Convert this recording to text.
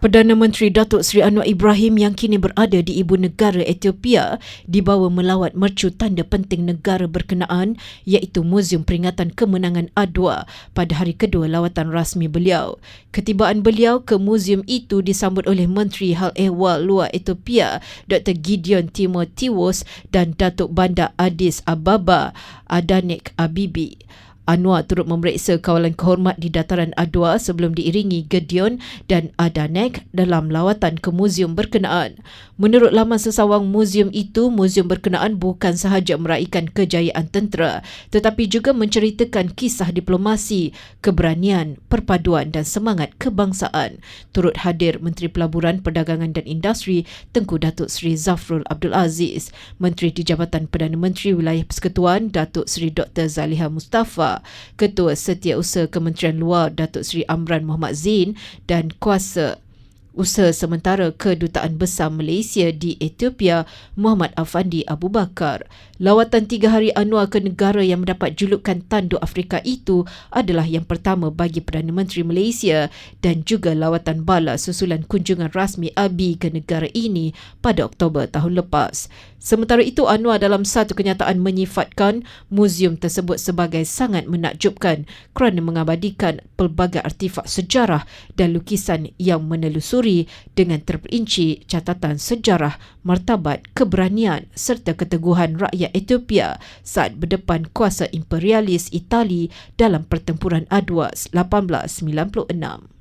Perdana Menteri Datuk Seri Anwar Ibrahim yang kini berada di ibu negara Ethiopia dibawa melawat mercu tanda penting negara berkenaan iaitu Muzium Peringatan Kemenangan Adwa pada hari kedua lawatan rasmi beliau. Ketibaan beliau ke muzium itu disambut oleh Menteri Hal Ehwal Luar Ethiopia Dr. Gideon Timotheus dan Datuk Bandar Addis Ababa Adanek Abibi. Anwar turut memeriksa kawalan kehormat di dataran Adwa sebelum diiringi Gedion dan Adanek dalam lawatan ke muzium berkenaan. Menurut laman sesawang muzium itu, muzium berkenaan bukan sahaja meraihkan kejayaan tentera tetapi juga menceritakan kisah diplomasi, keberanian, perpaduan dan semangat kebangsaan. Turut hadir Menteri Pelaburan, Perdagangan dan Industri Tengku Datuk Seri Zafrul Abdul Aziz, Menteri di Jabatan Perdana Menteri Wilayah Persekutuan Datuk Seri Dr. Zaliha Mustafa Ketua Setiausaha Kementerian Luar Datuk Seri Amran Muhammad Zain dan kuasa Usaha sementara Kedutaan Besar Malaysia di Ethiopia, Muhammad Afandi Abu Bakar. Lawatan tiga hari Anwar ke negara yang mendapat julukan Tanduk Afrika itu adalah yang pertama bagi Perdana Menteri Malaysia dan juga lawatan bala susulan kunjungan rasmi Abi ke negara ini pada Oktober tahun lepas. Sementara itu, Anwar dalam satu kenyataan menyifatkan muzium tersebut sebagai sangat menakjubkan kerana mengabadikan pelbagai artifak sejarah dan lukisan yang menelusuri dengan terperinci catatan sejarah, martabat, keberanian serta keteguhan rakyat Ethiopia saat berdepan kuasa imperialis Itali dalam pertempuran Adwa 1896.